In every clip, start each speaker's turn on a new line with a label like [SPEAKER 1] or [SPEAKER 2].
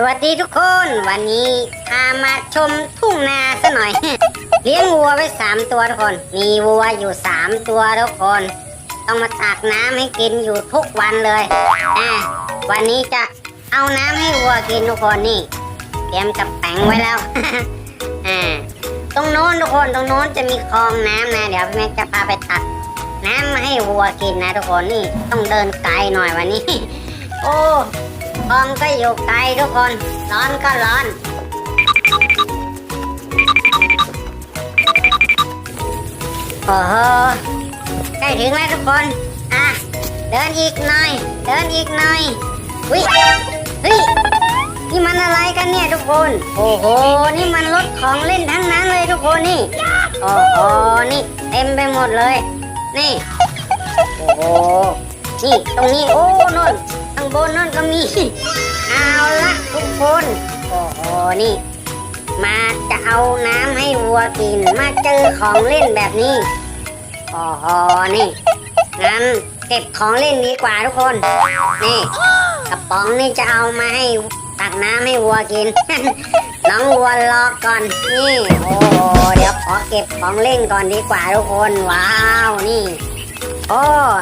[SPEAKER 1] สวัสดีทุกคนวันนี้พามาชมทุ่งนาซะหน่อย เลี้ยงวัวไว้สามตัวทุกคน มีวัวอยู่สามตัวทุกคน ต้องมาตักน้ำให้กินอยู่ทุกวันเลยอะวันนี้จะเอาน้ำให้วัวกินทุกคนนี่ เตรียมกับแปงไว้แล้วอ่าตรงโน้นทุกคนตรงโน้นจะมีคลองน้ำนะ เดี๋ยวพี่แม็กจะพาไปตักน้ำมาให้วัวกินนะทุกคนนี่ต้องเดินไกลหน่อยวันนี้ โอ้ คองก็อยู่ไกลทุกคน ร้อนก็ร้อน โอ้โหใกล้ถึงแล้วทุกคน อะ เดินอีกหน่อย เดินอีกหน่อยวิเฮ้ย นี่มันอะไรกันเนี่ยทุกคน โอ้โห นี่มันรถของเล่นทั้งนั้นเลยทุกคนนี่ โอ้โห นี่เต็มไปหมดเลย นี่ โอ้โห นี่ตรงนี้ โอ้นนข้างบนนนก็มี เอาละทุกคนโอ้โหนี่ มาจะเอาน้ำให้วัวกิน มาเจอของเล่นแบบนี้โอ้โหนี่งั้นเก็บของเล่นดีกว่าทุกคน นี่กระป๋องนี่จะเอามาให้ตักน้ำให้วัวกิน น้องวัวรอก่อน นี่ โอ้โหเดี๋ยวขอเก็บของเล่นก่อนดีกว่าทุกคน ว้าว นี่ โอ้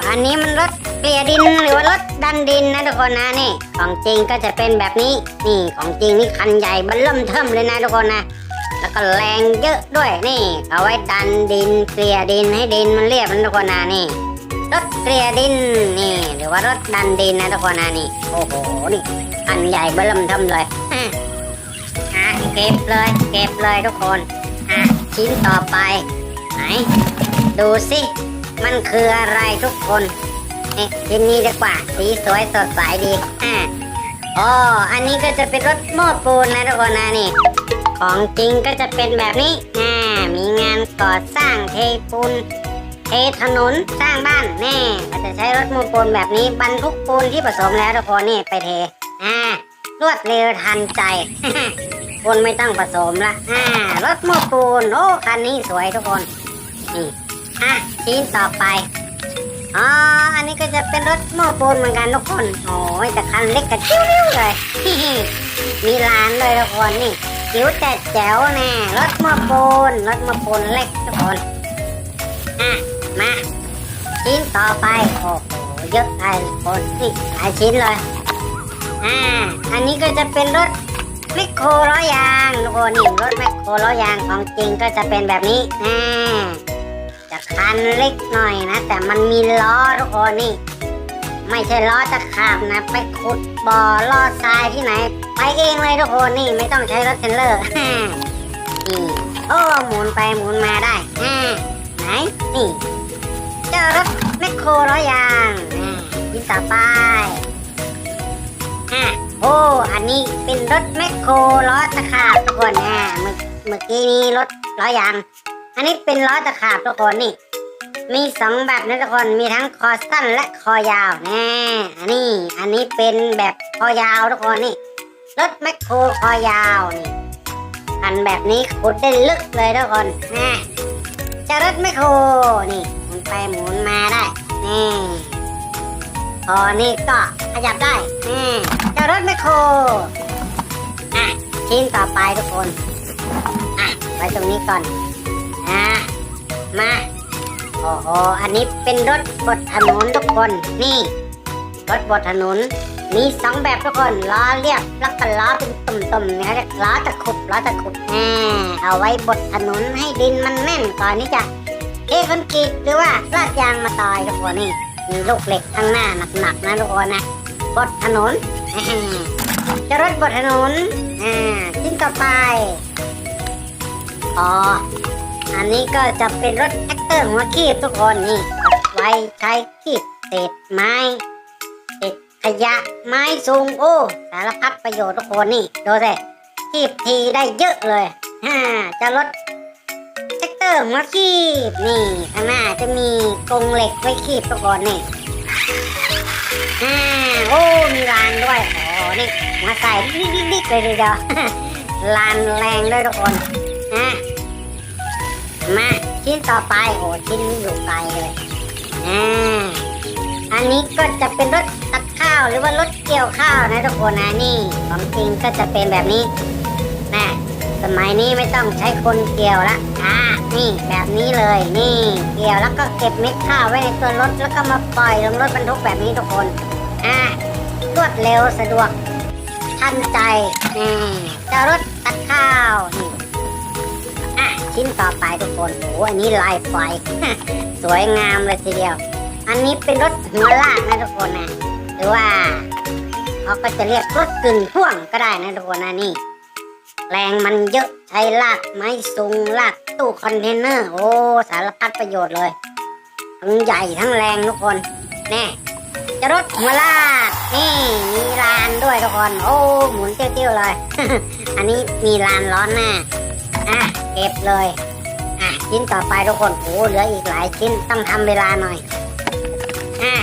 [SPEAKER 1] อันนี้มันรถเกลี่ยดินหรือว่ารถดันดินนะทุกคนนะนี่ ของจริงก็จะเป็นแบบนี้ นี่ของจริงนี่คันใหญ่บันเริ่มเทิมเลยนะทุกคนนะ แล้วก็แรงเยอะด้วยนี่ เอาไว้ดันดินเกลี่ยดินให้ดินมันเรียบนะทุกคนนะนี่ รถเกลี่ยดินนี่ หรือว่ารถดันดินนะทุกคนนะนี่โอ้โหนี่อันใหญ่เบิ่มเทิมเลยอะเก็บเลยเก็บเลยทุกคนอะชิ้นต่อไปไหนดูสิ มันคืออะไรทุกคนเอ๊ะชิ้นนี้ดีกว่า สีสวยสดใสดี อะอ๋ออันนี้ก็จะเป็นรถโม้ปูนนะทุกคนนะนี่ ของจริงก็จะเป็นแบบนี้ อ่า มีงานก่อสร้างเทปูนเทถนนสร้างบ้านแน่ก็จะใช้รถโม้ปูนแบบนี้บรรทุกปูนที่ผสมแล้วทุกคนนี่ไปเท อ่ารวดเร็วทันใจปูนไม่ต้องผสมละอ่ารถโม้ปูนโอ้คันนี้สวยทุกคนนี่ อะชิ้นต่อไป อ๋อ อันนี้ก็จะเป็นรถโม้ปูนเหมือนกันทุกคน โอ้ยแต่คันเล็กกระชิ้วเลย มีลานเลยทุกคนนี่จิ๋วแต่แจ๋วแน่รถโม้ปูนรถโม้ปูนเล็กทุกคนอะมาชิ้นต่อไปโอ้โหเยอะไปทุกคนนี่หลายชิ้นเลย อ่า อันนี้ก็จะเป็นรถแมคโครล้อยางทุกคนนี่รถแมคโครล้อยางของจริงก็จะเป็นแบบนี้อ่า จะคันเล็กหน่อยนะ แต่มันมีล้อทุกคนนี่ ไม่ใช่ล้อตะขาบนะ ไปขุดบ่อล่อทรายที่ไหน ไปเองเลยทุกคนนี่ไม่ต้องใช้รถเทรลเลอร์นี่โอ้หมุนไปหมุนมาได้ไหนนี่เจอรถแมคโครล้อยยางอ่าที่ต่อไปอะโอ้อันนี้เป็นรถแมคโครล้อตะขาบทุกคนนะเมื่อเมื่อกี้นี้รถล้อยาง อันนี้เป็นล้อตะขาบทุกคนนี่ มีสองแบบนะทุกคน มีทั้งคอสั้นและคอยาวแน่อันนี้ อันนี้เป็นแบบคอยาวทุกคนนี่ รถแมคโครคอยาวนี่อันแบบนี้ขุดได้ลึกเลยทุกคนนะจะรถแมคโครนี่หมุนไปหมุนมาได้นี่พอนี่ก็ขยับได้นี่เจะรถแมคโครอะชิ้นต่อไปทุกคนอะไว้ตรงนี้ก่อน อะมาโอ้โหอันนี้เป็นรถบดถนนทุกคนนี่รถบดถนนมีสองแบบทุกคนล้อเรียบแล้วก็ล้อเป็นตุ่มๆนะเรียกล้อตะขุบล้อตะขุบอ่าเอาไว้บดถนนให้ดินมันแน่นก่อนที่จะเทคอนกรีตหรือว่าลาดยางมาต่อยทุกคนนี่มีลูกเหล็กข้างหน้าหนักๆนะทุกคนนะบดถนนจะรถบดถนนอ่าชิ้นต่อไปอ๋อ อันนี้ก็จะเป็นรถแท็กเตอร์หัวคีบทุกคนนี่ไว้ใช้คีบเศษไม้เศษขยะไม้สูงโอ้สารพัดประโยชน์ทุกคนนี่ดูสิคีบทีได้เยอะเลยฮ่าจะรถแท็กเตอร์หัวคีบนี่ข้างหน้าจะมีกรงเหล็กไว้คีบทุกคนนี่อ่าโอ้มีลานด้วยโอ้นี่มาใส่ดิ๊กๆๆเลยทีเดียวลานแรงด้วยทุกคนอะมา ต่อไปโอ้ชิ้นนี้อยู่ไกลเลยอ่าอันนี้ก็จะเป็นรถตตัดข้าวหรือว่ารถเกี่ยวข้าวนะทุกคนนะนี่ของจริงก็จะเป็นแบบนี้นะสมัยนี้ไม่ต้องใช้คนเกี่ยวละอ่านี่แบบนี้เลยนี่ เกี่ยวแล้วก็เก็บเม็ดข้าวไว้ในตัวรถแล้วก็มาปล่อยลงรถบรรทุกแบบนี้ทุกคนอ่ารวดเร็วสะดวกทันใจนี่เจ้ารถตัดข้าวนี่อะ ชิ้นต่อไปทุกคนโอ้อันนี้ลายไฟ สวยงามเลยทีเดียว อันนี้เป็นรถหัวลากนะทุกคนนะหรือว่าเขาก็จะเรียกรถกึ่งพ่วงก็ได้นะทุกคนนะนี่แรงมันเยอะใช้ลากไม้ซุงลากตู้คอนเทนเนอร์ โอ้สารพัดประโยชน์เลย ทั้งใหญ่ทั้งแรงทุกคนแน่จะรถหัวลากนี่มีลานด้วยทุกคน โอ้หมุนเตี้ยวๆเลย อันนี้มีลานล้อหน้าอะ เก็บเลย อะชิ้นต่อไปทุกคนโอ้เหลืออีกหลายชิ้นต้องทำเวลาหน่อยอะ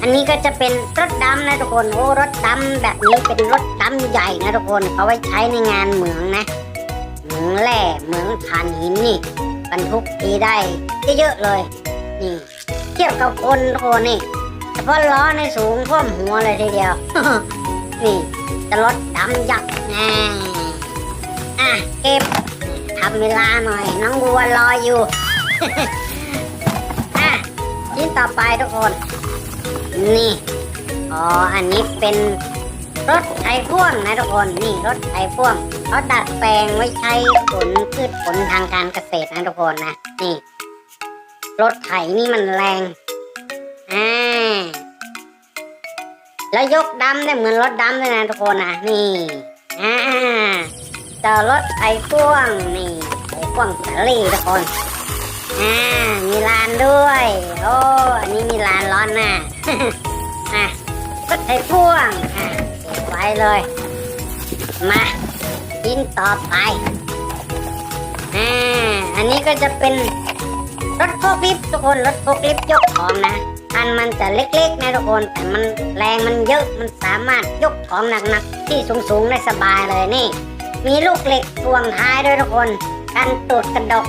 [SPEAKER 1] อันนี้ก็จะเป็นรถดำนะทุกคนโอ้รถดำแบบนี้เป็นรถดำใหญ่นะทุกคนเขาไว้ใช้ในงานเหมืองนะเหมืองแร่เหมืองถ่านหินนี่บรรทุกทีได้เยอะๆเลยนี่เทียบกับคนทุกคนนี่เฉพาะล้อในสูงท่วมหัวเลยทีเดียวนี่จะรถดำยักษ์แน่อะเก็บ ทำเวลาหน่อย น้องวัวรออยู่อะชิ้นต่อไปทุกคน นี่ อ๋อ อันนี้เป็นรถไถพ่วงนะทุกคน นี่รถไถพ่วงเขาดัดแปลงไว้ใช้ผลพืชผลทางการเกษตรนะทุกคนนะ นี่รถไถนี่มันแรงอ่าแล้วยกดำได้เหมือนรถดำเลยนะทุกคนนะนี่อ่า จอรถไถพ่วงนี่ไถพ่วงสาลีทุกคนอ่ามีลานด้วย โอ้อันนี้มีลานร้อนน้าอะรถไถพ่วงอะเก็บไว้เลย มาชิ้นต่อไปอ่าอันนี้ก็จะเป็นรถโฟกลิฟต์ทุกคนรถโฟกลิฟต์ยกของนะอันมันจะเล็กๆนะทุกคนแต่มันแรงมันเยอะมันสามารถยกของหนักๆที่สูงๆได้สบายเลยนี่ มีลูกเหล็กทวงท้ายด้วยทุกคนกันตูดกระดก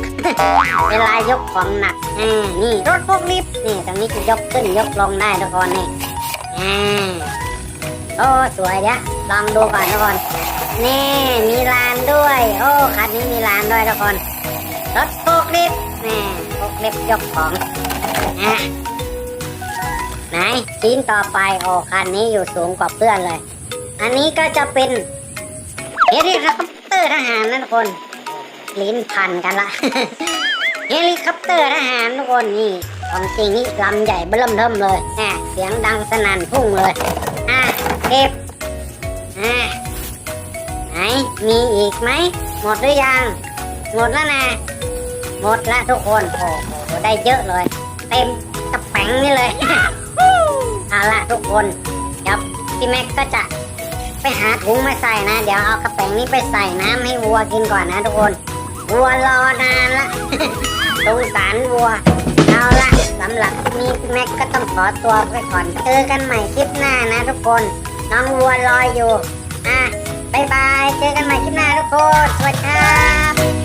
[SPEAKER 1] เวลายกของหนักอ่านี่รถพวกลิฟต์นี่ตรงนี้จะยกขึ้นยกลงได้ทุกคนนี่อ่าโอ้สวยเดี๋ยวลองดูก่อนทุกคนนี่มีลานด้วย โอ้คันนี้มีลานด้วยทุกคนรถพวกลิฟต์นี่พวกลิฟต์ยกของอะไหนชิ้นต่อไปโอ้คันนี้อยู่สูงกว่าเพื่อนเลย อันนี้ก็จะเป็น เฮลิคอปเตอร์ทหารนะทุกคนลิ้นพันกันละเฮลิคอปเตอร์ทหารทุกคนนี่ของจริงนี่ลำใหญ่เบิ่มเทิมเลยแหมเสียงดังสนั่นพุ่งเลยอะเก็บอะไหนมีอีกไหมหมดหรือยัง หมดแล้วนะหมดละทุกคนโอ้โหได้เยอะเลย เต็มกระแปงนี่เลยเอาละทุกคนเดี๋ยวพี่แม็กก็จะ ไปหาถุงมาใส่นะ เดี๋ยวเอากระแป๋งนี้ไปใส่น้ำให้วัวกินก่อนนะทุกคน วัวรอนานละสงสารวัว เอาละสำหรับนี้พี่แม็กก็ต้องขอตัวไปก่อนเจอกันใหม่คลิปหน้านะทุกคน น้องวัวรออยู่ อะบายบาย เจอกันใหม่คลิปหน้าทุกคน สวัสดีครับ